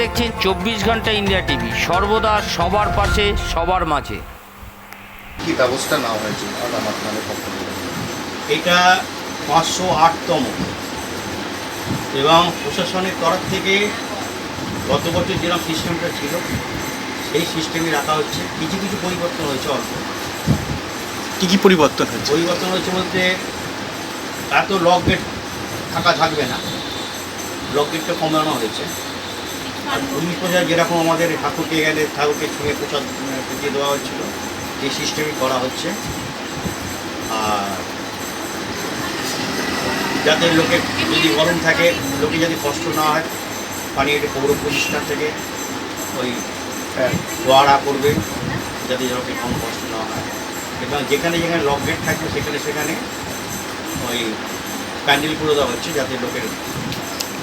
দেখছেন চব্বিশ ঘণ্টা ইন্ডিয়া টিভি। সর্বদা সবার পাশে সবার মাঝে। কি ব্যবস্থা নেওয়া হয়েছে? এটা পাঁচশো আটতম। এবং প্রশাসনের তরফ থেকে গত বছর যেরকম সিস্টেমটা ছিল সেই সিস্টেমে রাখা হচ্ছে। কিছু কিছু পরিবর্তন হয়েছে অল্প। কী কী পরিবর্তন হয়েছে? পরিবর্তন হয়েছে বলতে এত লক গেট থাকা থাকবে না। লক গেটটা কমানো হয়েছে। পুলিশ প্রচার যেরকম আমাদের ঠাকুরকে গেলে ঠাকুরকে ছুঁয়ে উম, দিয়ে দেওয়া হয়েছিল এই সিস্টেমই করা হচ্ছে। আর যাতে লোকে যদি গরম থাকে লোকে যদি কষ্ট না হয় পানি এটা পৌর প্রতিষ্ঠান থেকে ওই ফোয়ারা করবে যাতে লোকে কম কষ্ট না হয়। এবং যেখানে যেখানে লক গেট থাকবে সেখানে সেখানে ওই প্যান্ডেল করে দেওয়া হচ্ছে যাতে লোকের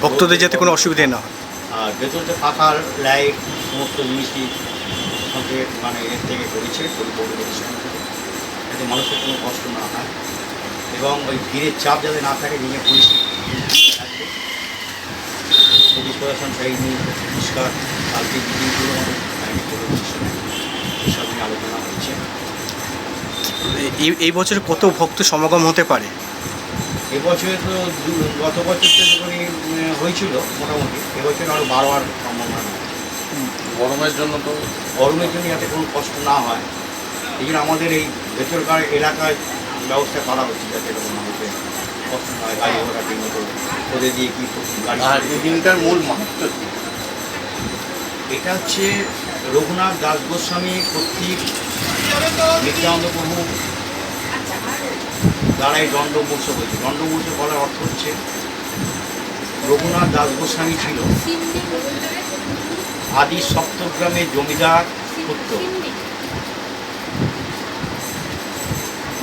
ভক্তদের যাতে কোনো অসুবিধে না হয়। আর ভেতরতে পাখা লাইট, সমস্ত জিনিসই সঙ্গে মানে এর থেকে করেছে পরিবহন যাতে মানুষের কোনো কষ্ট না হয়। এবং ওই ভিড়ের চাপ যাতে না থাকে নিয়ে পুলিশ থাকবে পুলিশ প্রশাসন সেই নিয়ে পরিষ্কার কালকে মিটিংগুলো আমাদের প্রতিষ্ঠানে এসব নিয়ে আলোচনা হচ্ছে। এই এই বছর কত ভক্ত সমাগম হতে পারে? এবছর তো গত বছর তো যখনই উম, হয়েছিল মোটামুটি। এবছর আরও বারবার সম্ভাবনা। গরমের জন্য তো গরমের জন্য যাতে কোনো কষ্ট না হয়। এই জন্য আমাদের এই ভেতরকার এলাকায় ব্যবস্থা করা হচ্ছে যাতে এরকম মানুষের কষ্ট না হয় গাড়ি ঘোড়া ঠিক মতো করে দিয়ে কি দিনটার মূল মাহাত্ম এটা হচ্ছে রঘুনাথ দাস গোস্বামী কর্তৃক নিত্যানন্দ প্রভু দ্বারাই দণ্ডমূর্ষ হয়েছে দণ্ডমূর্ষ বলার অর্থ হচ্ছে, রঘুনাথ দাস গোস্বামী ছিল আদি সপ্তগ্রামের জমিদার পুত্র।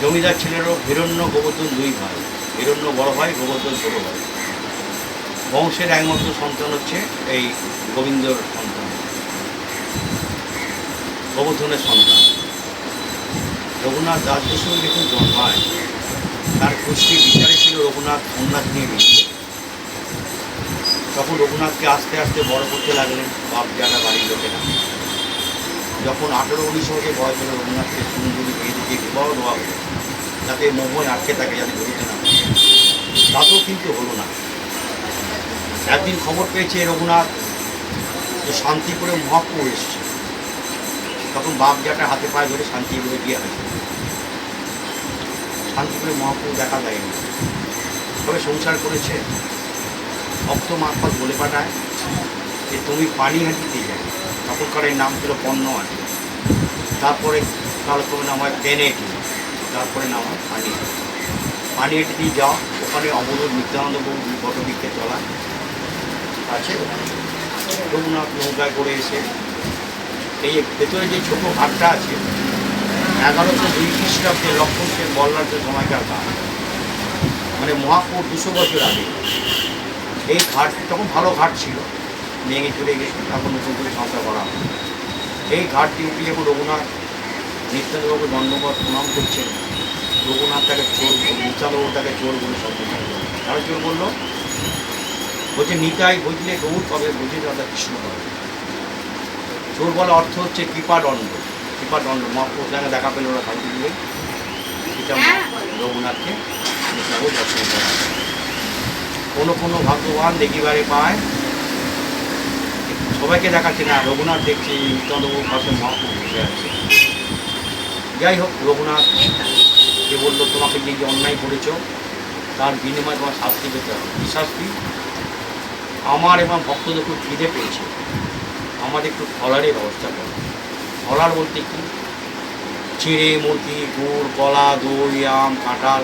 জমিদার ছেলেরও হিরণ্য গোবর্ধন দুই ভাই। হিরণ্য বড় ভাই, গোবর্ধন ছোট ভাই। বংশের একমাত্র সন্তান হচ্ছে এই গোবিন্দর সন্তান। গোবর্ধনের সন্তান। রঘুনাথ দাস গোস্বামী যখন জন্মায়, তার গোষ্ঠী বিচারে ছিল রঘুনাথ সন্ন্যাস নিয়ে বেরিয়ে। তখন রঘুনাথকে আস্তে আস্তে বড় করতে লাগলেন বাপ জাটা বাড়ির লোকেরা। যখন আঠেরো উনিশ বছর বয়স হলো, রঘুনাথকে সুন্দরী মেয়েদের দিয়ে বিবাহ দেওয়া হলো, যাতে মোহন আটকে থাকে যাতে বেরোতে না তাতেও কিন্তু হলো না। একদিন খবর পেয়েছে রঘুনাথ যে শান্তিপুরে মহাপ্রভু এসছে তখন বাপ জাটা হাতে পায়ে ধরে শান্তিপুরে গিয়ে হয়েছে। শান্তিপুরে মহাপ্রভু দেখা দেয়নি তবে সংসার করেছে। ভক্ত মারফত বলে পাঠায় যে, তুমি পানি হাঁটিতে যাবে তখনকার এর নাম ছিল পণ্য হাঁটি তারপরে কালক্রমে নাম হয় পেনেটি তারপরে নাম হয় পানি পানি হেঁটে দিয়ে যাও। ওখানে অবরোধ, নিত্যানন্দ বহু বটবৃক্ষে চলা আছে। রঘুনাথ নৌকায় করে এসে এই ভেতরে যে ছোটো ঘাটটা আছে, এগারোশো দুই খ্রিস্টাব্দে লক্ষণ সেন বল্লার সময়কার ঘাট মানে মহাপুর দুশো বছর আগে। এই ঘাট, তখন ভালো ঘাট ছিল। ভেঙে চলে গেছে তখন নতুন করে সংসার করা এই ঘাটটি উঠে যখন রঘুনাথ নিত্যানন্দবাবু দণ্ডবত প্রণাম করছেন, রঘুনাথ তাকে চোর নিত্যানন্দবাবু তাকে চোর বলে সম্বোধন তারা চোর বলল, বলছে, নিতাই বুঝলে গৌর কবে বুঝে দাদা কৃষ্ণ কবে চোর বলা অর্থ হচ্ছে কৃপা কৃপাদণ্ড কৃপাদণ্ড মহাপুর দেখা দেখা পেল ওরা দিলে এটা রঘুনাথকে কোনো কোনো ভাগ্যবান দেখিবারে পায়। সবাইকে দেখাচ্ছে না, রঘুনাথ দেখছি নিত্যানন্দবাবু পাশে মহাপ্রভু বসে আছে। যাই হোক, রঘুনাথ, যে বলল, তোমাকে যে অন্যায় করেছ, তার বিনিময়ে তোমার শাস্তি পেতে হবে। কী শাস্তি আমার এবং ভক্তদের খুব খিদে পেয়েছে। আমাদের একটু ফলারের ব্যবস্থা করো। ফলার বলতে কি? চিড়ে, মুরগি, গুড়, কলা, দই, আম, কাঁঠাল,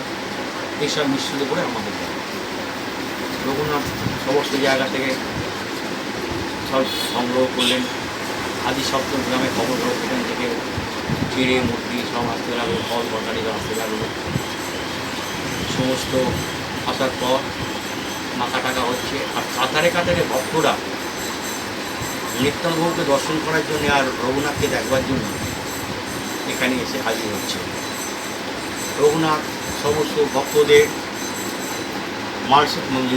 এইসব মিশ্রিত করে আমাদের রঘুনাথ সমস্ত জায়গা থেকে সব সংগ্রহ করলেন। আদি সপ্তম গ্রামে খবর হলো সেখান থেকে চিড়ে, মুরগি সব আসতে লাগল, ফল, তরকারি আসতে লাগল। সমস্ত আসার পর মাখা টাকা হচ্ছে। আর কাতারে কাতারে ভক্তরা নিত্যানভবকে দর্শন করার জন্য আর রঘুনাথকে দেখবার জন্য এখানে এসে হাজির হচ্ছে। রঘুনাথ সমস্ত ভক্তদের মাল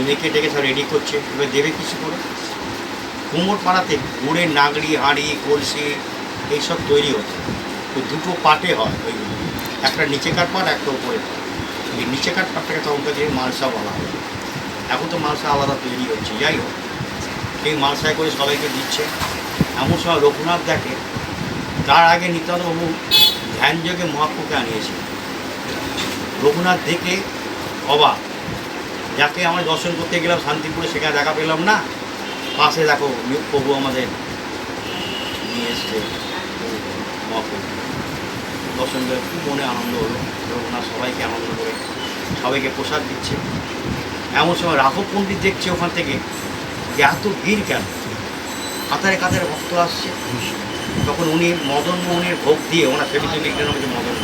মেখে টেকে সব রেডি করছে। এবার দেবে কিছু করে কুমোর পাড়াতে গুড়ের নাগড়ি, হাঁড়ি, কলসি এইসব তৈরি হচ্ছে। তো দুটো পাটে হয় ওইগুলো। একটা নিচেকার পাট, একটা উপরে পাট। এই নিচেকার পাটটাকে তখনকার দিনে মালসা বলা হয়। এখন তো মালসা আলাদা তৈরি হচ্ছে। যাই হোক সেই মালসায় করে সবাইকে দিচ্ছে। এমন সময় রঘুনাথ দেখে, তার আগে নিত্যানন্দবাবু ধ্যানযোগে মহাপ্রকে আনিয়েছে রঘুনাথ দেখে অবাক, যাকে আমরা দর্শন করতে গেলাম শান্তিপুরে, সেখানে দেখা পেলাম না। পাশে দেখো, প্রভু আমাদের নিয়ে এসছে মহাপ্রভু। দর্শন করে খুব মনে আনন্দ হলো। রঘুনাথ সবাইকে আনন্দ করে সবাইকে প্রসাদ দিচ্ছে। এমন সময় রাঘব পণ্ডিত দেখছে ওখান থেকে যে এত ভিড় কেন? কাতারে কাতারে ভক্ত আসছে। তখন উনি মদন মোহনের ভোগ দিয়ে, ওনার সেটিতে লিখলেন হচ্ছে মদন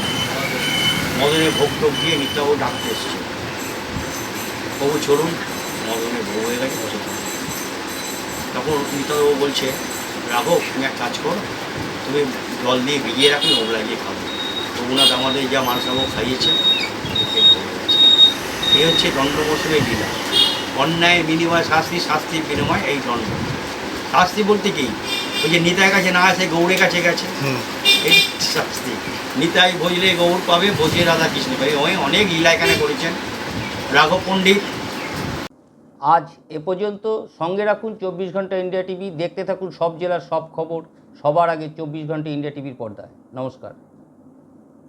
মদনের ভোগ টোগ দিয়ে নিত্যাবু ডাকতে এসছে। প্রভু চলুন, মদনের ভোগ হয়ে গেছে, বসে। তখন নিত্যবাবু বলছে, রাঘব, তুমি এক কাজ করো, তুমি জল দিয়ে ভিজিয়ে রাখো ওগুলা গিয়ে খাব। রঘুনাথ আমাদের যা মানসাভোগ খাইয়েছে এই হচ্ছে মৌসুমের লীলা। অন্যায় বিনিময় শাস্তি শাস্তির বিনিময় এই দণ্ড শাস্তি বলতে কি? ওই যে নিতাই কাছে না আসে গৌরের কাছে গেছে। হুম। এই শাস্তি। নিতাই ভজলে গৌর পাবে ভোজে রাধা কৃষ্ণ পাবে। ওই অনেক লীলা এখানে করেছেন। রাঘব পণ্ডিত। আজ এ পর্যন্ত সঙ্গে রাখুন চব্বিশ ঘণ্টা ইন্ডিয়া টিভি। দেখতে থাকুন সব জেলার সব খবর। সবার আগে চব্বিশ ঘণ্টা ইন্ডিয়া টিভির পর্দায়। নমস্কার।